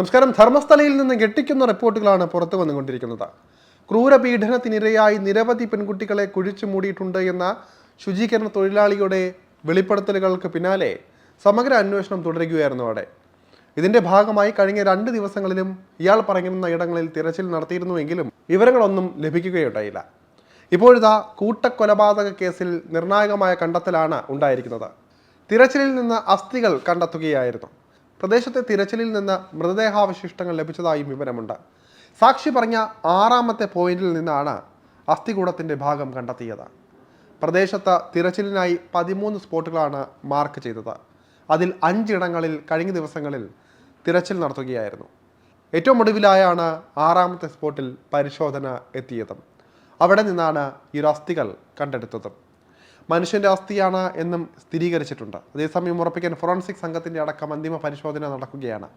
നമസ്കാരം. ധർമ്മസ്ഥലയിൽ നിന്ന് ഞെട്ടിക്കുന്ന റിപ്പോർട്ടുകളാണ് പുറത്തു വന്നുകൊണ്ടിരിക്കുന്നത്. ക്രൂരപീഡനത്തിനിരയായി നിരവധി പെൺകുട്ടികളെ കുഴിച്ചു മൂടിയിട്ടുണ്ട് എന്ന ശുചീകരണ തൊഴിലാളിയുടെ വെളിപ്പെടുത്തലുകൾക്ക് പിന്നാലെ സമഗ്ര അന്വേഷണം തുടരുകയായിരുന്നു അവിടെ. ഇതിന്റെ ഭാഗമായി കഴിഞ്ഞ രണ്ട് ദിവസങ്ങളിലും ഇയാൾ പറയുന്ന ഇടങ്ങളിൽ തിരച്ചിൽ നടത്തിയിരുന്നുവെങ്കിലും വിവരങ്ങളൊന്നും ലഭിക്കുകയുണ്ടായില്ല. ഇപ്പോഴിതാ കൂട്ടക്കൊലപാതക കേസിൽ നിർണായകമായ കണ്ടെത്തലാണ് ഉണ്ടായിരിക്കുന്നത്. തിരച്ചിലിൽ നിന്ന് അസ്ഥികൾ കണ്ടെത്തുകയായിരുന്നു. പ്രദേശത്തെ തിരച്ചിലിൽ നിന്ന് മൃതദേഹാവശിഷ്ടങ്ങൾ ലഭിച്ചതായും വിവരമുണ്ട്. സാക്ഷി പറഞ്ഞ ആറാമത്തെ പോയിന്റിൽ നിന്നാണ് അസ്ഥികൂടത്തിന്റെ ഭാഗം കണ്ടെത്തിയത്. പ്രദേശത്ത് തിരച്ചിലിനായി പതിമൂന്ന് സ്പോട്ടുകളാണ് മാർക്ക് ചെയ്തത്. അതിൽ അഞ്ചിടങ്ങളിൽ കഴിഞ്ഞ ദിവസങ്ങളിൽ തിരച്ചിൽ നടത്തുകയായിരുന്നു. ഏറ്റവും ഒടുവിലായാണ് ആറാമത്തെ സ്പോട്ടിൽ പരിശോധന എത്തിയതും. അവിടെ നിന്നാണ് ഈ അസ്ഥികൾ കണ്ടെടുത്തത്. മനുഷ്യന്റെ അസ്ഥിയാണ് എന്നും സ്ഥിരീകരിച്ചിട്ടുണ്ട്. അതേസമയം ഉറപ്പിക്കാൻ ഫോറൻസിക് സംഘത്തിന്റെ അടക്കം അന്തിമ പരിശോധന നടക്കുകയാണ്.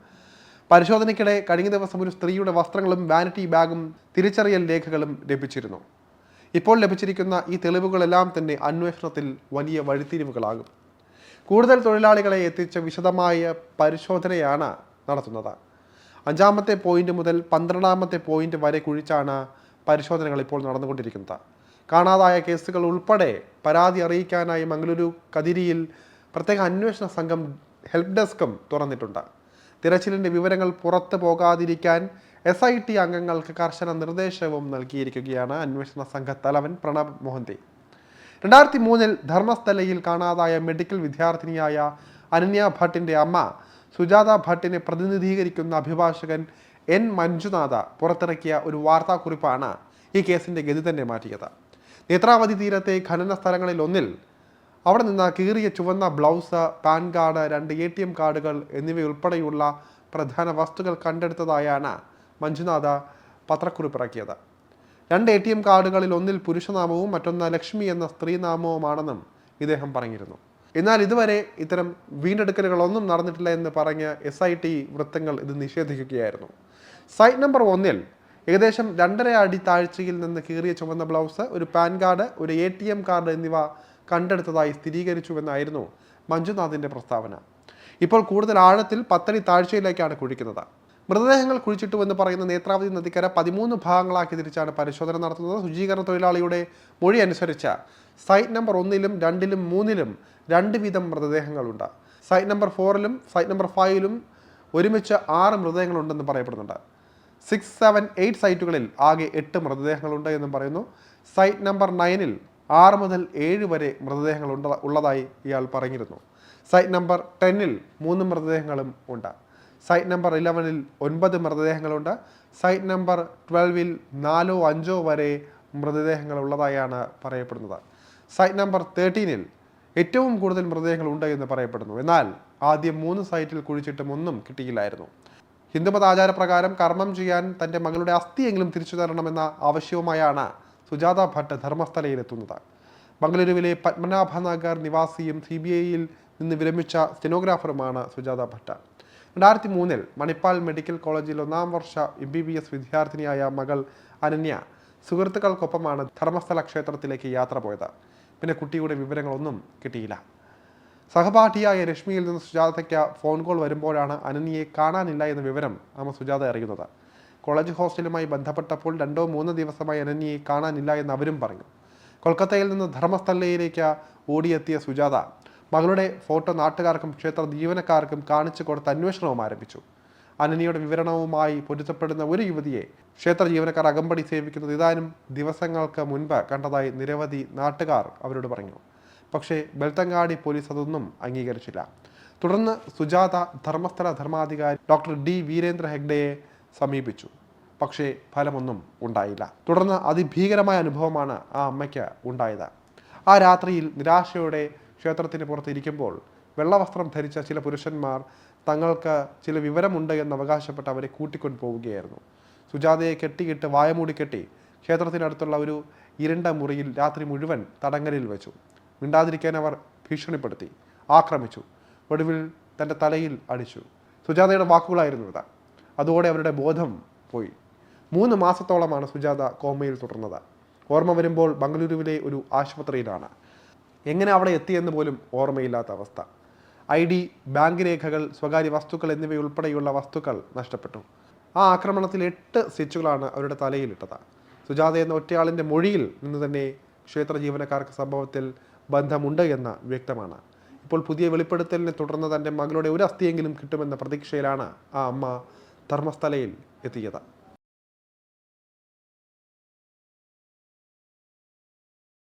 പരിശോധനയ്ക്കിടെ കഴിഞ്ഞ ദിവസം ഒരു സ്ത്രീയുടെ വസ്ത്രങ്ങളും വാനിറ്റി ബാഗും തിരിച്ചറിയൽ രേഖകളും ലഭിച്ചിരുന്നു. ഇപ്പോൾ ലഭിച്ചിരിക്കുന്ന ഈ തെളിവുകളെല്ലാം തന്നെ അന്വേഷണത്തിൽ വലിയ വഴിത്തിരിവുകളാകും. കൂടുതൽ തൊഴിലാളികളെ എത്തിച്ച വിശദമായ പരിശോധനയാണ് നടത്തുന്നത്. അഞ്ചാമത്തെ പോയിന്റ് മുതൽ പന്ത്രണ്ടാമത്തെ പോയിന്റ് വരെ കുഴിച്ചാണ് പരിശോധനകൾ ഇപ്പോൾ നടന്നുകൊണ്ടിരിക്കുന്നത്. കാണാതായ കേസുകൾ ഉൾപ്പെടെ പരാതി അറിയിക്കാനായി മംഗളൂരു കതിരിയിൽ പ്രത്യേക അന്വേഷണ സംഘം ഹെൽപ്പ് ഡെസ്കും തുറന്നിട്ടുണ്ട്. തിരച്ചിലിന്റെ വിവരങ്ങൾ പുറത്തു പോകാതിരിക്കാൻ എസ് ഐ ടി അംഗങ്ങൾക്ക് കർശന നിർദ്ദേശവും നൽകിയിരിക്കുകയാണ് അന്വേഷണ സംഘ തലവൻ പ്രണബ് മോഹന്തി. രണ്ടായിരത്തി മൂന്നിൽ ധർമ്മസ്ഥലയിൽ കാണാതായ മെഡിക്കൽ വിദ്യാർത്ഥിനിയായ അനന്യ ഭട്ടിന്റെ അമ്മ സുജാത ഭട്ടിനെ പ്രതിനിധീകരിക്കുന്ന അഭിഭാഷകൻ എൻ മഞ്ജുനാഥ പുറത്തിറക്കിയ ഒരു വാർത്താക്കുറിപ്പാണ് ഈ കേസിന്റെ ഗതി തന്നെ മാറ്റിയത്. നേത്രാവതി തീരത്തെ ഖനന സ്ഥലങ്ങളിൽ ഒന്നിൽ അവിടെ നിന്ന് കീറിയ ചുവന്ന ബ്ലൗസ് പാൻ കാർഡ് രണ്ട് എ ടി എം കാർഡുകൾ എന്നിവയുൾപ്പെടെയുള്ള പ്രധാന വസ്തുക്കൾ കണ്ടെടുത്തതായാണ് മഞ്ജുനാഥ പത്രക്കുറിപ്പിറക്കിയത്. രണ്ട് എ ടി എം കാർഡുകളിൽ ഒന്നിൽ പുരുഷനാമവും മറ്റൊന്ന് ലക്ഷ്മി എന്ന സ്ത്രീനാമവുമാണെന്നും ഇദ്ദേഹം പറഞ്ഞിരുന്നു. എന്നാൽ ഇതുവരെ ഇത്തരം വീണ്ടെടുക്കലുകളൊന്നും നടന്നിട്ടില്ല എന്ന് പറഞ്ഞ് എസ് ഐ ടി വൃത്തങ്ങൾ ഇത് നിഷേധിക്കുകയായിരുന്നു. സൈറ്റ് നമ്പർ ഒന്നിൽ ഏകദേശം രണ്ടര അടി താഴ്ചയിൽ നിന്ന് കീറിയ ചുമന്ന ബ്ലൗസ് ഒരു പാൻ കാർഡ് ഒരു എ ടി എം കാർഡ് എന്നിവ കണ്ടെടുത്തതായി സ്ഥിരീകരിച്ചുവെന്നായിരുന്നു മഞ്ജുനാഥിന്റെ പ്രസ്താവന. ഇപ്പോൾ കൂടുതൽ ആഴത്തിൽ പത്തടി താഴ്ചയിലേക്കാണ് കുഴിക്കുന്നത്. മൃതദേഹങ്ങൾ കുഴിച്ചിട്ടുവെന്ന് പറയുന്ന നേത്രാവതി നദിക്കര പതിമൂന്ന് ഭാഗങ്ങളാക്കി തിരിച്ചാണ് പരിശോധന നടത്തുന്നത്. ശുചീകരണ തൊഴിലാളിയുടെ മൊഴി അനുസരിച്ച് സൈറ്റ് നമ്പർ ഒന്നിലും രണ്ടിലും മൂന്നിലും രണ്ട് വീതം മൃതദേഹങ്ങളുണ്ട്. സൈറ്റ് നമ്പർ ഫോറിലും സൈറ്റ് നമ്പർ ഫൈവിലും ഒരുമിച്ച് ആറ് മൃതദേഹങ്ങളുണ്ടെന്ന് പറയപ്പെടുന്നുണ്ട്. സിക്സ് സെവൻ എയ്റ്റ് സൈറ്റുകളിൽ ആകെ എട്ട് മൃതദേഹങ്ങളുണ്ട് എന്നും പറയുന്നു. സൈറ്റ് നമ്പർ നയനിൽ ആറ് മുതൽ ഏഴ് വരെ മൃതദേഹങ്ങൾ ഉള്ളതായി ഇയാൾ പറഞ്ഞിരുന്നു. സൈറ്റ് നമ്പർ ടെന്നിൽ മൂന്ന് മൃതദേഹങ്ങളും ഉണ്ട്. സൈറ്റ് നമ്പർ ഇലവനിൽ ഒൻപത് മൃതദേഹങ്ങളുണ്ട്. സൈറ്റ് നമ്പർ ട്വൽവിൽ നാലോ അഞ്ചോ വരെ മൃതദേഹങ്ങൾ ഉള്ളതായാണ് പറയപ്പെടുന്നത്. സൈറ്റ് നമ്പർ തേർട്ടീനിൽ ഏറ്റവും കൂടുതൽ മൃതദേഹങ്ങൾ ഉണ്ട് എന്ന് പറയപ്പെടുന്നു. എന്നാൽ ആദ്യം മൂന്ന് സൈറ്റിൽ കുഴിച്ചിട്ടും ഒന്നും കിട്ടിയില്ലായിരുന്നു. ഹിന്ദുമത ആചാരപ്രകാരം കർമ്മം ചെയ്യാൻ തന്റെ മകളുടെ അസ്ഥിയെങ്കിലും തിരിച്ചു തരണമെന്ന ആവശ്യവുമായാണ് സുജാത ഭട്ട് ധർമ്മസ്ഥലയിലെത്തുന്നത്. ബംഗളൂരുവിലെ പത്മനാഭ നഗർ നിവാസിയും സി ബി ഐയിൽ നിന്ന് വിരമിച്ച സ്റ്റെനോഗ്രാഫറുമാണ് സുജാത ഭട്ട്. രണ്ടായിരത്തി മൂന്നിൽ മണിപ്പാൽ മെഡിക്കൽ കോളേജിൽ ഒന്നാം വർഷ എം ബി ബി എസ് വിദ്യാർത്ഥിനിയായ മകൾ അനന്യ സുഹൃത്തുക്കൾക്കൊപ്പമാണ് ധർമ്മസ്ഥല ക്ഷേത്രത്തിലേക്ക് യാത്ര പോയത്. പിന്നെ കുട്ടിയുടെ വിവരങ്ങളൊന്നും കിട്ടിയില്ല. സഹപാഠിയായ രശ്മിയിൽ നിന്ന് സുജാതയ്ക്ക് ഫോൺ കോൾ വരുമ്പോഴാണ് അനന്യയെ കാണാനില്ല എന്ന വിവരം അമ്മ സുജാത അറിയുന്നത്. കോളേജ് ഹോസ്റ്റലുമായി ബന്ധപ്പെട്ടപ്പോൾ രണ്ടോ മൂന്നോ ദിവസമായി അനന്യയെ കാണാനില്ല എന്ന് അവരും പറഞ്ഞു. കൊൽക്കത്തയിൽ നിന്ന് ധർമ്മസ്ഥലയിലേക്ക് ഓടിയെത്തിയ സുജാത മകളുടെ ഫോട്ടോ നാട്ടുകാർക്കും ക്ഷേത്ര ജീവനക്കാർക്കും കാണിച്ചു കൊടുത്ത് അന്വേഷണവും ആരംഭിച്ചു. അനനിയുടെ വിവരണവുമായി പൊരുത്തപ്പെടുന്ന ഒരു യുവതിയെ ക്ഷേത്ര ജീവനക്കാർ അകമ്പടി സേവിക്കുന്നത് ഏതാനും ദിവസങ്ങൾക്ക് മുൻപ് കണ്ടതായി നിരവധി നാട്ടുകാർ അവരോട് പറഞ്ഞു. പക്ഷേ ബെൽത്തങ്ങാടി പോലീസ് അതൊന്നും അംഗീകരിച്ചില്ല. തുടർന്ന് സുജാത ധർമ്മസ്ഥല ധർമാധികാരി ഡോക്ടർ ഡി വീരേന്ദ്ര ഹെഗ്ഡയെ സമീപിച്ചു. പക്ഷേ ഫലമൊന്നും ഉണ്ടായില്ല. തുടർന്ന് അതിഭീകരമായ അനുഭവമാണ് ആ അമ്മയ്ക്ക് ഉണ്ടായത്. ആ രാത്രിയിൽ നിരാശയോടെ ക്ഷേത്രത്തിന് പുറത്ത് ഇരിക്കുമ്പോൾ വെള്ളവസ്ത്രം ധരിച്ച ചില പുരുഷന്മാർ തങ്ങൾക്ക് ചില വിവരമുണ്ട് എന്ന് അവകാശപ്പെട്ട് അവരെ കൂട്ടിക്കൊണ്ടു പോവുകയായിരുന്നു. സുജാതയെ കെട്ടിയിട്ട് വായമൂടി കെട്ടി ക്ഷേത്രത്തിനടുത്തുള്ള ഒരു ഇരുണ്ട മുറിയിൽ രാത്രി മുഴുവൻ തടങ്കലിൽ വെച്ചു. മിണ്ടാതിരിക്കാൻ അവർ ഭീഷണിപ്പെടുത്തി ആക്രമിച്ചു ഒടുവിൽ തന്റെ തലയിൽ അടിച്ചു. സുജാതയുടെ വാക്കുകളായിരുന്നു ഇത് അതോടെ അവരുടെ ബോധം പോയി. മൂന്ന് മാസത്തോളമാണ് സുജാത കോമയിൽ തുടർന്നത്. ഓർമ്മ വരുമ്പോൾ ബംഗളൂരുവിലെ ഒരു ആശുപത്രിയിലാണ്. എങ്ങനെ അവിടെ എത്തിയെന്ന് പോലും ഓർമ്മയില്ലാത്ത അവസ്ഥ. ഐ ഡി ബാങ്ക് രേഖകൾ സ്വകാര്യ വസ്തുക്കൾ എന്നിവയുൾപ്പെടെയുള്ള വസ്തുക്കൾ നഷ്ടപ്പെട്ടു. ആ ആക്രമണത്തിൽ എട്ട് സ്വിച്ചുകളാണ് അവരുടെ തലയിലിട്ടത്. സുജാത എന്ന ഒറ്റയാളിന്റെ മൊഴിയിൽ നിന്ന് തന്നെ ക്ഷേത്ര ജീവനക്കാർക്ക് സംഭവത്തിൽ ബന്ധമുണ്ട് എന്ന് വ്യക്തമാണ്. ഇപ്പോൾ പുതിയ വെളിപ്പെടുത്തലിനെ തുടർന്ന് തന്റെ മകളുടെ ഒരു അസ്ഥിയെങ്കിലും കിട്ടുമെന്ന പ്രതീക്ഷയിലാണ് ആ അമ്മ ധർമ്മസ്ഥലയിൽ എത്തിയത്.